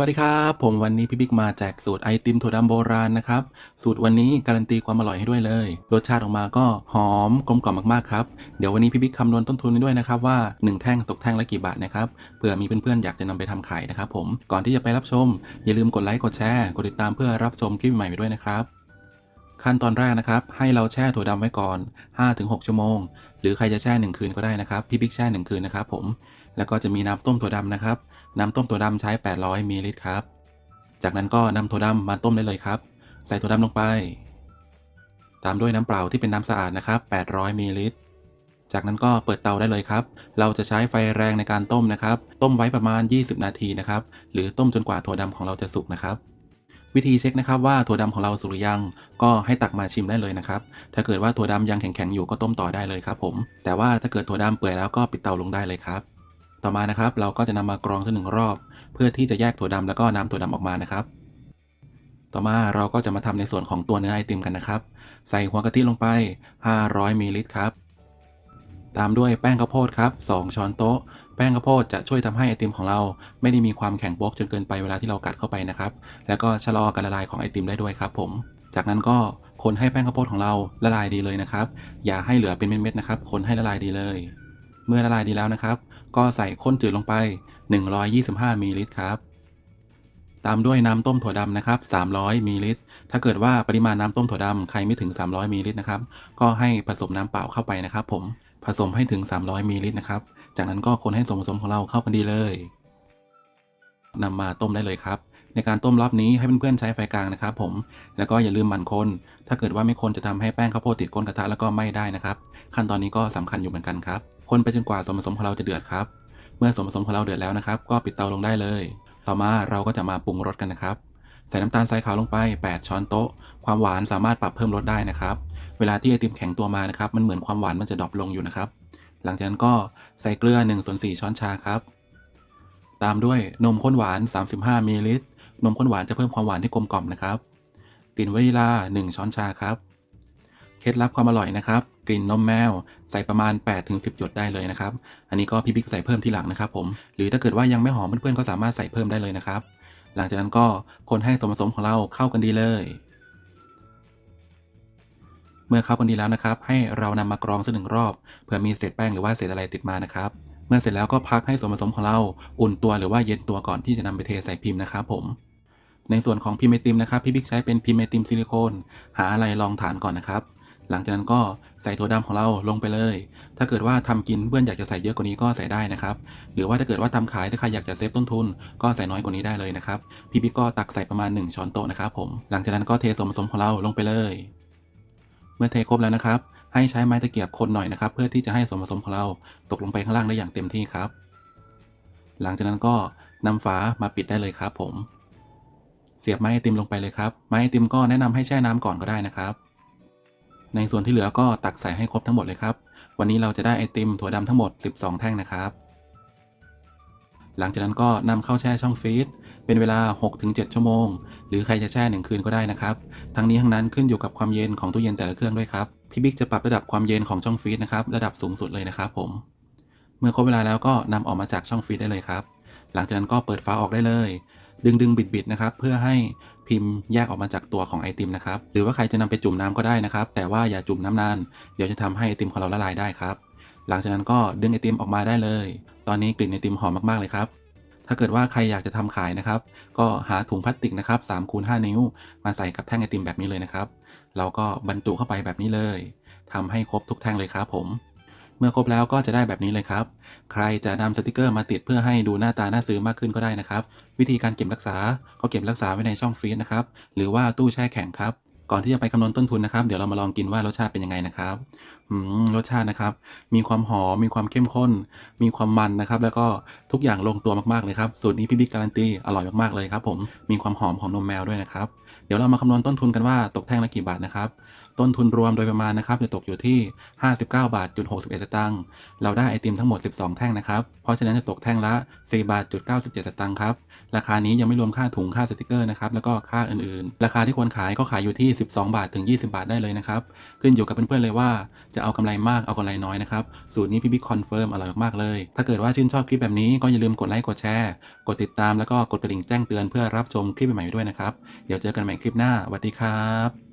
วัสดีครับ ผมวันนี้พี่บิ๊กมาแจกสูตรไอติมถั่วดำโบราณนะครับ สูตรวันนี้การันตีความอร่อยให้ด้วยเลย รสชาติออกมาก็หอมกลมกล่อมมากๆครับ เดี๋ยววันนี้พี่บิ๊กคำนวณต้นทุนให้ด้วยนะครับว่า 1 แท่งตกแท่งละกี่บาทนะครับเผื่อมีเพื่อนๆอยากจะนำไปทำขายนะครับผมก่อนที่จะไปรับชม อย่าลืมกดไลค์กดแชร์กดติดตามเพื่อรับชมคลิปใหม่ไปด้วยนะครับ ขั้นตอนแรกนะครับ ให้เราแช่ถั่วดำไว้ก่อน 5-6 ชั่วโมง หรือใครจะแช่ 1 คืนก็ได้นะครับ พี่บิ๊กแช่ 1 คืนนะครับผม แล้วก็จะมีน้ำต้มถั่วดำนะครับ น้ำต้มถั่วดำใช้ 800มิลลิลิตรครับ จากนั้นก็นำถั่วดำมาต้มได้เลยครับ ใส่ถั่วดำลงไป ตามด้วยน้ำเปล่าที่เป็นน้ำสะอาดนะครับ 800มิลลิลิตร จากนั้นก็เปิดเตาได้เลยครับ เราจะใช้ไฟแรงในการต้มนะครับ ต้มไว้ประมาณ 20 นาทีนะครับ หรือต้มจนกว่าถั่วดำของเราจะสุกนะครับ วิธีเช็คนะครับว่าถั่วดำของเราสุกหรือยัง ก็ให้ตักมาชิมได้เลยนะครับ ถ้าเกิดว่าถั่วดำยังแข็งๆอยู่ก็ต้มต่อได้เลยครับผม แต่ว่าถ้าเกิดถั่วดำเปื่อยแล้วก็ปิดเตาลงได้เลยครับ ต่อมานะครับเราก็จะนำมากรองสักหนึ่งรอบ เพื่อที่จะแยกถั่วดำแล้วก็น้ำถั่วดำออกมานะครับ ต่อมาเราก็จะมาทำในส่วนของตัวเนื้อไอติมกันนะครับ ใส่หัวกะทิลงไป 500มิลลิลิตรครับ ตามด้วยแป้งข้าวโพดครับ 2 ช้อนโต๊ะ แป้งข้าวโพดจะช่วยทำให้ไอติมของเรา ไม่ได้มีความแข็งโป๊กจนเกินไปเวลาที่เรากัดเข้าไปนะครับ แล้วก็ชะลอการละลายของไอติมได้ด้วยครับ ผม จากนั้นก็คนให้แป้งข้าวโพดของเราละลายดีเลยนะครับ อย่าให้เหลือเป็นเม็ดๆนะครับ คนให้ละลายดีเลย เมื่อละลายดีแล้วนะครับ ก็ใส่ข้นจืดลงไป 125มิลลิลิตรครับตามด้วยน้ำต้มถั่วดำนะครับ 300มิลลิลิตร ถ้าเกิดว่าปริมาณน้ำต้มถั่วดำใครไม่ถึง 300มิลลิลิตรนะครับ ก็ให้ผสมน้ำเปล่าเข้าไปนะครับผม ผสมให้ถึง 300มิลลิลิตรนะครับ จากนั้นก็คนให้ส่วนผสมของเราเข้ากันดีเลยนำมาต้มได้เลยครับ ในการต้มรอบนี้ให้เพื่อนๆใช้ไฟกลางนะครับ ผม แล้วก็อย่าลืมหมั่นคน ถ้าเกิดว่าไม่คนจะทำให้แป้งข้าวโพดติดก้นกระทะแล้วก็ไม้ได้นะครับ ขั้นตอนนี้ก็สำคัญอยู่เหมือนกันครับ คนไปจนกว่าส่วนผสมของเราจะเดือดครับ เมื่อส่วนผสมของเราเดือดแล้วนะครับ ก็ปิดเตาลงได้เลย ต่อมาเราก็จะมาปรุงรสกันนะครับ ใส่น้ำตาลทรายขาวลงไป 8 ช้อนโต๊ะ ความหวานสามารถปรับเพิ่มรสได้นะครับ เวลาที่ไอติมแข็งตัวมานะครับ มันเหมือนความหวานมันจะดรอปลงอยู่นะครับ หลังจากนั้นก็ใส่เกลือ1ส่วน4ช้อนชาครับ ตามด้วยนมข้นหวาน 35มิลลิลิตร นมข้นหวานจะเพิ่มความหวานที่กลมกล่อมนะครับกลิ่นวานิลา 1 ช้อนชาครับ เคล็ดลับความอร่อยนะครับ กลิ่นนมแมว ใส่ประมาณ 8-10 หยดได้เลยนะครับ อันนี้ก็พี่บิ๊กใส่เพิ่มที่หลังนะครับผม หรือถ้าเกิดว่ายังไม่หอมเพื่อนๆก็สามารถใส่เพิ่มได้เลยนะครับ หลังจากนั้นก็คนให้ส่วนผสมของเราเข้ากันดีเลย เมื่อเข้ากันดีแล้วนะครับ ให้เรานำมากรองสักหนึ่งรอบเผื่อมีเศษแป้งหรือว่าเศษอะไรติดมานะครับ เมื่อเสร็จแล้วก็พักให้ส่วนผสมของเราอุ่นตัวหรือว่าเย็นตัวก่อนที่จะนำไปเทใส่พิมพ์นะครับผมในส่วนของพิมพ์ไอติมนะครับพี่บิ๊กใช้เป็นพิมพ์ไอติมซิลิโคนหาอะไรรองฐานก่อนนะครับ หลังจากนั้นก็ใส่ถั่วดำของเราลงไปเลย ถ้าเกิดว่าทำกินเพื่อนอยากจะใส่เยอะกว่านี้ก็ใส่ได้นะครับ หรือว่าถ้าเกิดว่าทำขายถ้าใครอยากจะเซฟต้นทุน ก็ใส่น้อยกว่านี้ได้เลยนะครับ พี่บิ๊กก็ตักใส่ประมาณ 1 ช้อนโต๊ะนะครับผม หลังจากนั้นก็เทส่วนผสมของเราลงไปเลย เมื่อเทครบแล้วนะครับ ให้ใช้ไม้ตะเกียบคนหน่อยนะครับ เพื่อที่จะให้ส่วนผสมของเราตกลงไปข้างล่างได้อย่างเต็มที่ครับ หลังจากนั้นก็นำฝามาปิดได้เลยครับผม เสียบไม้ไอติมลงไปเลยครับ ไม้ไอติมก็แนะนำให้แช่น้ำก่อนก็ได้นะครับ ในส่วนที่เหลือก็ตักใส่ให้ครบทั้งหมดเลยครับ วันนี้เราจะได้ไอติมถั่วดำทั้งหมด 12 แท่งนะครับ หลังจากนั้นก็นำเข้าแช่ช่องฟรีซเป็นเวลา 6-7 ชั่วโมง หรือใครจะแช่หนึ่งคืนก็ได้นะครับ ทั้งนี้ทั้งนั้นขึ้นอยู่กับความเย็นของตู้เย็นแต่ละเครื่องด้วยครับพี่บิ๊กจะปรับระดับความเย็นของช่องฟรีซนะครับระดับสูงสุดเลยนะครับผม เมื่อครบเวลาแล้วก็นำออกมาจากช่องฟรีซได้เลยครับ หลังจากนั้นก็เปิดฝาออกได้เลย ดึงดึงบิดบิดนะครับ เพื่อให้พิมพ์แยกออกมาจากตัวของไอติมนะครับ หรือว่าใครจะนำไปจุ่มน้ำก็ได้นะครับ แต่ว่าอย่าจุ่มน้ำนาน เดี๋ยวจะทำให้ไอติมของเราละลายได้ครับ หลังจากนั้นก็ดึงไอติมออกมาได้เลย ตอนนี้กลิ่นไอติมหอมมากๆเลยครับ ถ้าเกิดว่าใครอยากจะทำขายนะครับ ก็หาถุงพลาสติกนะครับ3คูณ5นิ้ว มาใส่กับแท่งไอติมแบบนี้เลยนะครับ เราก็บรรจุเข้าไปแบบนี้เลยทำให้ครบทุกแท่งเลยครับผม เมื่อครบแล้วก็จะได้แบบนี้เลยครับ ใครจะนำสติกเกอร์มาติดเพื่อให้ดูหน้าตาน่าซื้อมากขึ้นก็ได้นะครับ วิธีการเก็บรักษา ก็เก็บรักษาไว้ในช่องฟรีซนะครับ หรือว่าตู้แช่แข็งครับ ก่อนที่จะไปคำนวณต้นทุนนะครับ เดี๋ยวเรามาลองกินว่ารสชาติเป็นยังไงนะครับรสชาตินะครับ มีความหอม มีความเข้มข้น มีความมันนะครับ แล้วก็ทุกอย่างลงตัวมากๆเลยครับ สูตรนี้พี่บิ๊กการันตี อร่อยมากๆเลยครับผม มีความหอมของนมแมวด้วยนะครับ เดี๋ยวเรามาคำนวณต้นทุนกันว่าตกแท่งละกี่บาทนะครับ ต้นทุนรวมโดยประมาณนะครับจะตกอยู่ที่ 59 บาทจุด61 สตางค์ เราได้ไอติมทั้งหมด 12 แท่งนะครับ เพราะฉะนั้นจะตกแท่งละ 4 บาทจุด97 สตางค์ครับ ราคานี้ยังไม่รวมค่าถุง ค่าสติกเกอร์นะครับ แล้วก็ค่าอื่นๆ ราคาที่ควรขายก็ขายอยู่ที่ 12 บาทถึง 20 บาทได้เลยนะครับ ขึ้นอยู่กับเพื่อนๆเลยว่าจะเอากำไรมากเอากำไรน้อยนะครับ สูตรนี้พี่บิ๊กคอนเฟิร์มอร่อยมากเลย ถ้าเกิดว่าชื่นชอบคลิปแบบนี้ก็อย่าลืมกดไลค์กดแชร์กดติดตามแล้วก็กดกระดิ่งแจ้งเตือนเพื่อรับชมคลิปใหม่ๆด้วยนะครับ เดี๋ยวเจอกันใหม่คลิปหน้าสวัสดีครับ